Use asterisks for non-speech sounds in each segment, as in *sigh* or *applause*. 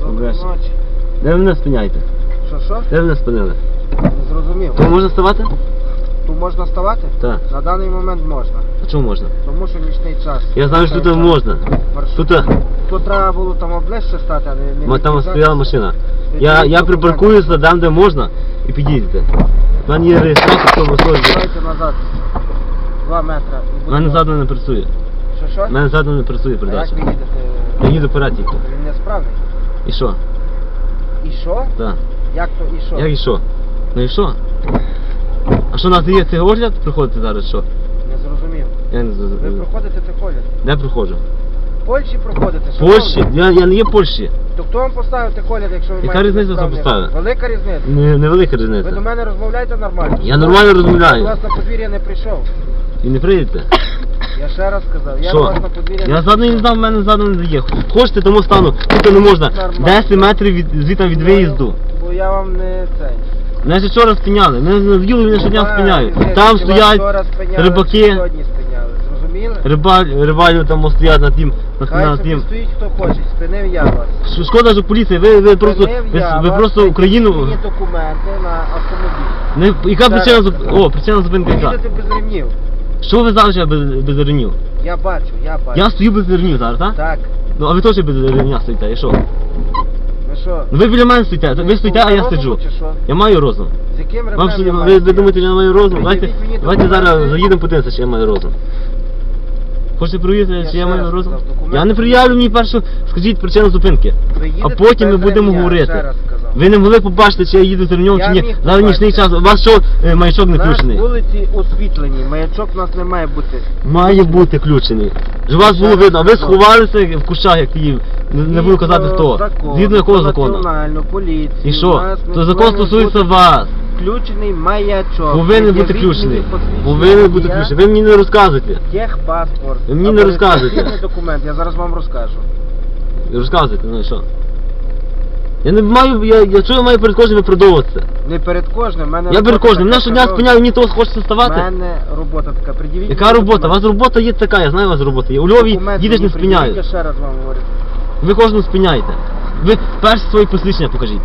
Доброї Добре. ночі. Де ви мене спиняєте? Що що? Де ви мене спинили? Не зрозумів. То можна ставати? Тут можна ставати? Так. На даний момент можна. А чому можна? Тому що нічний час. Я знаю, що тут можна. Тут, Тут треба було там ближче стати, а не, не ма- там стояла машина. Я, я припаркуюся там, де можна, і підійдете. У мене є реєстратор в тому службі. Давайте назад. Два метри. У мене задом не працює. Що що? У мене задом не працює А як передача. ви їдете? Я їду вперед тільки. Він несправний. І що? І що? Так. Як то і що? Як і що? Ну і що? А що нас є цей огляд приходити зараз, що? Не зрозумів. Я не Ви зрозумів. проходите це колір. Де проходжу? В Польщі проходите. В шановний. Польщі? Я, я не є в Польщі. То хто вам поставив те колір, якщо ви Яка маєте різниця, хто поставив? Велика різниця. Не, невелика Ви до різниця. мене розмовляєте нормально? Я нормально Я розмовляю. до вас на подвір'я не прийшов. І не прийдете? Я ще раз сказав, я до вас на подвір'я Я задом не прийшов. знав, в мене задом не дає. Хочете, тому стану. Тут не можна. Нормально. 10 метрів від, звідти від виїзду. Я вам не цей. Ж вчора спиняли. Мене на діло мене щодня спиняють. Там стоять рибаки, Сьогодні спиняли, зрозуміли? рибалю там стоять на тим, на, Хай на собі тим. стоїть хто хоче, спинив я вас. Ш- Шкода, що поліція, ви, ви просто, Спинив ви, я ви вас, просто Україну... Мені документи на автомобіль. Не, яка Зараз причина зуп... сказав. О, причина зупинки яка? їдете без ремнів. Що ви зараз ще без, без ремнів? Я бачу, я бачу. Я стою без ремнів зараз, так? Так. Ну, а ви теж без ремня стоїте, і що? Ви що? Ну, Ви біля мене стоїте, ви стоїте, а я сиджу. Я маю розум. З яким Вам ремнем що, я ви, маю ви думаєте, що я маю розум? Давайте, Придивіть мені давайте документи. зараз заїдемо подивимося, чи я маю розум. Хочете перевірити, чи я маю розум? Я не приявлю мені першу, скажіть причину зупинки. А потім ми будемо говорити. Ви не могли побачити, чи я їду з ремнем, Я чи ні. Зараз нічний час. У вас що, е, маячок не включений? вулиці освітлені, маячок у нас не має бути. Має бути включений. Ж вас було видно, а ви сховалися в кущах, як ті, не, не буду казати хто. Закон, Згідно якого закону? Національну поліцію. І що? нас То закон стосується вас. Включений маячок. Повинен бути включений. Повинен бути включений. Ви мені не розказуєте. Техпаспорт. Ви мені або не розказуєте. реєстраційний документ, я зараз вам розкажу. Розказуйте, ну і що? Я не маю, я, я чого я маю перед кожним виправдовуватися? Не перед кожним, в мене Я перед робота кожним. Мене така, щодня шановний. спиняю, мені того хочеться У ставати. мене робота така. Пред'явіть Яка мені робота? У вас документ. робота є така, я знаю, у вас робота є. У Львові Документ їдеш не мені спиняють. Я ще раз вам говорю. Ви кожного спиняєте. Ви перше свої посвідчення покажіть.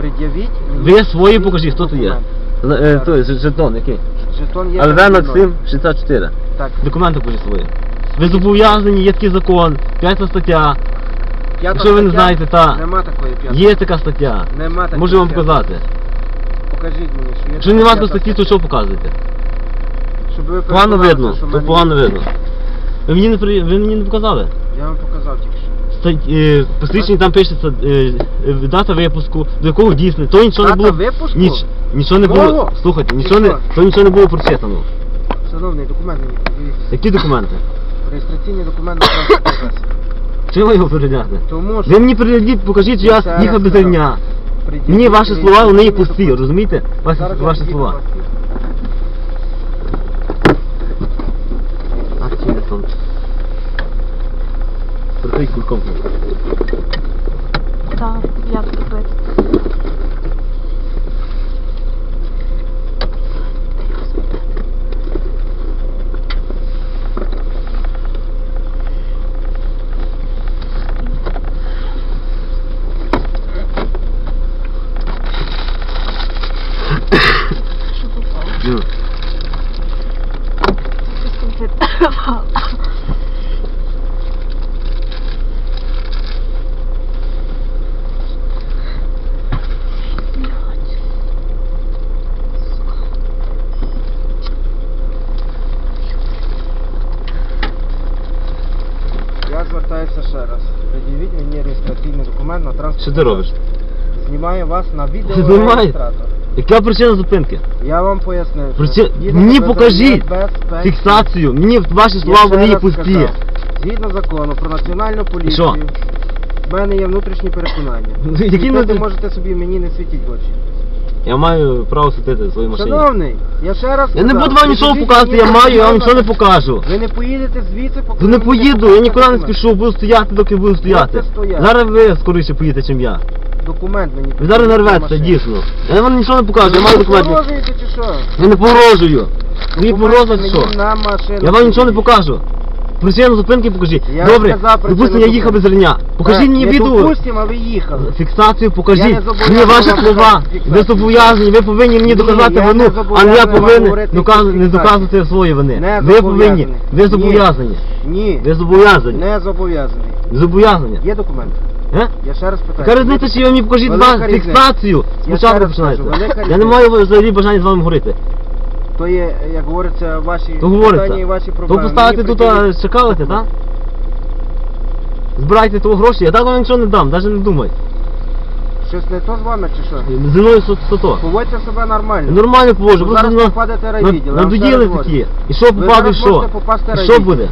Пред'явіть мені Ви свої покажіть, хто то є. Е, той, жетон, який? Жетон є. ЛВ переді мною. Максим 64. Так. Документи покажіть свої. Ви зобов'язані, є такий закон, п'ята стаття. П'ята Якщо ви не стаття? знаєте, та. Нема такої п'ятої. Є така стаття. Нема такої Можу вам п'ятої. показати. Покажіть мені, що є. Якщо п'ята такої статті, то що показуєте? Щоб ви Погано переконалися, видно, що в то мене погано видно. Ви мені не при... ви мені не показали? Я вам показав тільки що. Е, посвідчення там пишеться е, е, дата випуску, до якого дійсне. То нічого не було. випуску? Ніч, нічого не було. Мого? Слухайте, нічого не, то нічого не було прочитано. Шановний документ мені подивіться. Які документи? Реєстраційний документ на транспортний засіб. Чим його перегляти? Тому що Ви мені перейдіть, покажіть, що я Ще раз їхав без сказав. ремня. Мені ваші слова, вони є пусті, розумієте? Ваші, Зараз я ваші підійду слова. до вас. Прикрий кульком. Так, як зробити? Що попало? Ну. Щось конкретне. Я звертаюся ще раз. Пред'явіть мені реєстраційний документ на транспорт. Що ти робиш? Знімаю вас на відео реєстратор. Яка причина зупинки? Я вам пояснив. що Причи... Мені покажіть фіксацію. Мені ваші Я слова ще вони є раз пусті. сказав, Згідно закону про національну поліцію, що? в мене є внутрішні переконання. Ну, які ви внутрі- можете собі мені не світіть в очі. Я маю право сидіти в своїй машині. Шановний, я ще раз Я не сказав, буду вам нічого підійдіть показувати, мені я маю, я вам нічого не покажу. Ви не поїдете звідси, поки не ви мені поїду, я нікуди не документ. спішу, буду стояти, доки буду стояти. Будете стояти. Зараз ви скоріше поїдете, ніж я. Документ мені. Ви зараз нарветеся, дійсно. Я вам нічого не покажу, я Ви маю документи. погрожуєте чи що? Я не погрожую. Ви мені що? на машину. Я вам нічого не покажу. Причину зупинки покажіть. Я Добре, сказав причину допустимо, я їхав без реня. Покажіть мені відео. Допустимо, а ви їхали. Фіксацію Я покажіть. не зобов'язаний Мені ваші вам слова. Ви зобов'язані, ви повинні мені Ні, доказати я не вину, а не я зобов'язаний вам повинен говорити доказ- не фіксацію. доказувати свої вини. Не Ви повинні. Ви Ні. зобов'язані. Ні, Ви зобов'язані. не зобов'язаний. Зобов'язані. Є документ? Е? Я ще раз питаю. Яка різниця, чи ви мені покажіть Велика різниця. фіксацію? Я ще Спочатку раз велика Я не різниця. маю взагалі бажання з вами говорити. То є, як говориться, ваші То говориться. питання і ваші То проблеми. поставити Мені тут приділіть а, чекалити, так? Збирайте того гроші, я так вам нічого не дам, навіть не думай. Щось не то з вами чи що? Зі мною що то. Поводьте себе нормально. Нормально поводжу, Ви просто зараз на- попадете на- райвідділ, я вам надоїли раз такі. говорю. І що попаде, зараз що? можете попасти І що райвідділ. буде?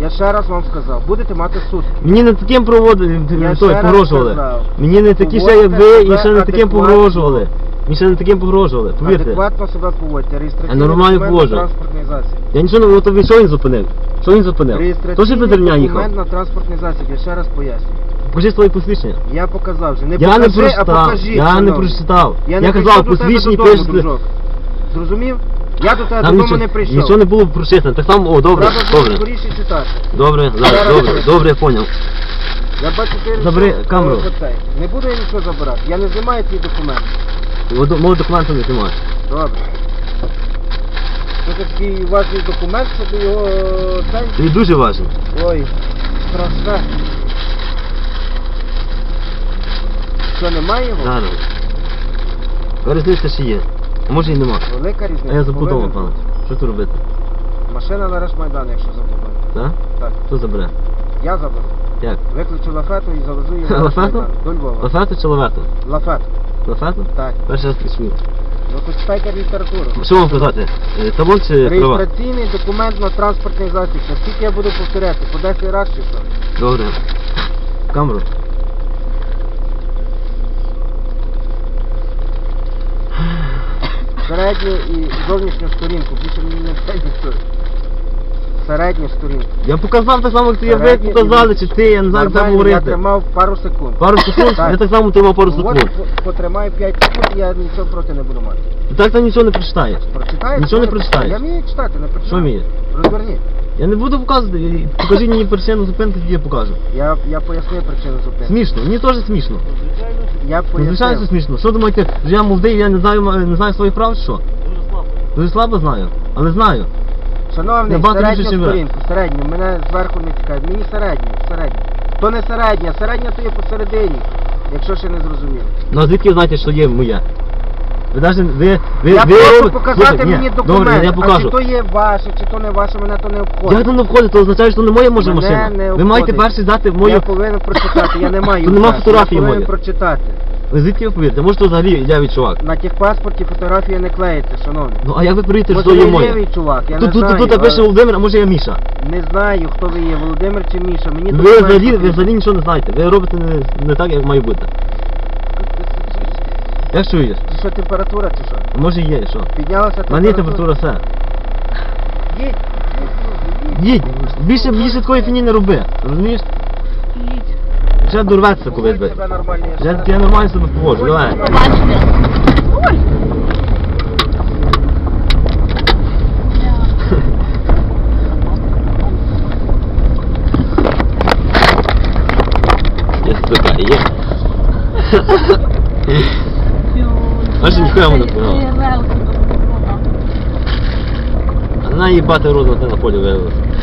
Я ще раз вам сказав, будете мати суд. Мені не таким проводили, той, ще раз погрожували. сказав. Мені не такі ще як Поводьте ви, і себе ще не таким адекватно. погрожували. Мені ще не таким погрожували, повірте. Адекватно себе поводьте. Реєстраційний нормально документ поводжу. на транспортний засіб. Я нічого не, ви що він зупинив? Що він зупинив? Реєстраційний Петерня їхав. документ на транспортний засіб, я ще раз поясню. Покажи своє посвідчення. Я показав вже. Не Я не покажи, а прочитав, покажіть. я не шановний. прочитав. Я, не казав, до тебе додому, пишете. дружок. Зрозумів? Я до тебе Там додому нічого, не прийшов. нічого не було прочитано. Так само, о, добре, Треба було добре. скоріше читати. Добре, зараз, Зараз добре, добре, я поняв. Я бачу, ти Забери вирішив, камеру. е, оцей. Не буду я нічого забирати. Я не знімаю твій документ. Мого документу не знімаю. Добре. Це такий важний документ, щоб його е, цей. Це дуже важливо. Ой, страшне. Що, немає його? Зараз. А Різниця ще є. А може і нема. Велика різниця. А я повинен пане. Що тут робити? Машина на Майдан, якщо забудова. Так? Так, Хто забере? я заберу. Як? Виключу лафету і завезу її *laughs* на Лафету? До Львова. Лафету чи лавету? Лафет. Лафету? Так. Раз почую. Ну почитайте літературу. Що вам казати? Е, Талон чи права? Реєстраційний документ на транспортний засіб. Наскільки я буду повторяти? По 10 раз чи що? Добре. Камеру. Середню і зовнішню сторінку. Більше мені не треба нічого. Середню сторінку. Я показав так само, як ти ви показали, чи ти, я не знаю, як це Нормально, Я говорити. тримав пару секунд. Пару секунд? Так. Я так само тримав пару От секунд. по- потримаю 5 секунд, і я нічого проти не буду мати. Так ти нічого не прочитаєш. Прочитаєш? Нічого не прочитаєш. Я вмію читати, не прочитаю. Що вмієш? Розверні. Я не буду показувати. і Покажи мені причину зупинки, тоді я покажу. Я, я пояснив причину зупинки. Смішно, мені теж смішно. Я Ну, звичайно, що пояснив. смішно. Що думаєте, що я молодий, я не знаю, не знаю своїх прав, чи що? Дуже слабо знаю, але знаю. Шановний, Набагато більше, середню ви. сторінку, середню, мене зверху не цікавить. Мені середню, середню. То не середня, середня то є посередині, якщо ще не зрозумів. Ну а звідки ви знаєте, що є моє? Ви навіть ви, ви, я ви хочу робите- показати Слухай, ні, мені Добре, документ, я а покажу. чи то є ваше, чи то не ваше, мене то не обходить. Як то не входить, то означає, що не моя може Мене машина. не ви маєте обходить. перший здати мою. Я повинен прочитати, я не *laughs* маю. Нема часу, фотографії Я повинен моєї. прочитати. Ви звідки ви? Може то взагалі лявий чувак. На техпаспорті фотографія не клеїться, шановний. Ну а як ви повірите, що є ви моє? лівий чувак, я Тут, не тут, знаю. тут але пише Володимир, а може я Міша. Не знаю, хто ви є, Володимир чи Міша. Мені Ви взагалі, ви потрібен. взагалі нічого не знаєте. Ви робите не, не так, як має бути. *laughs* Як чуєш? Чи що температура, чи що? Може є, що? Піднялася температура? мене є температура все. Їдь, їдь. Їдь, більше, більше такої фіні не роби. Розумієш? Вже дорветься колись би. себе я ще нормально себе поводжу, давай. Ой. *laughs* Я сука, є. Бачиш, ніхуя не помагало. Вона їбати розум на полі виявилася.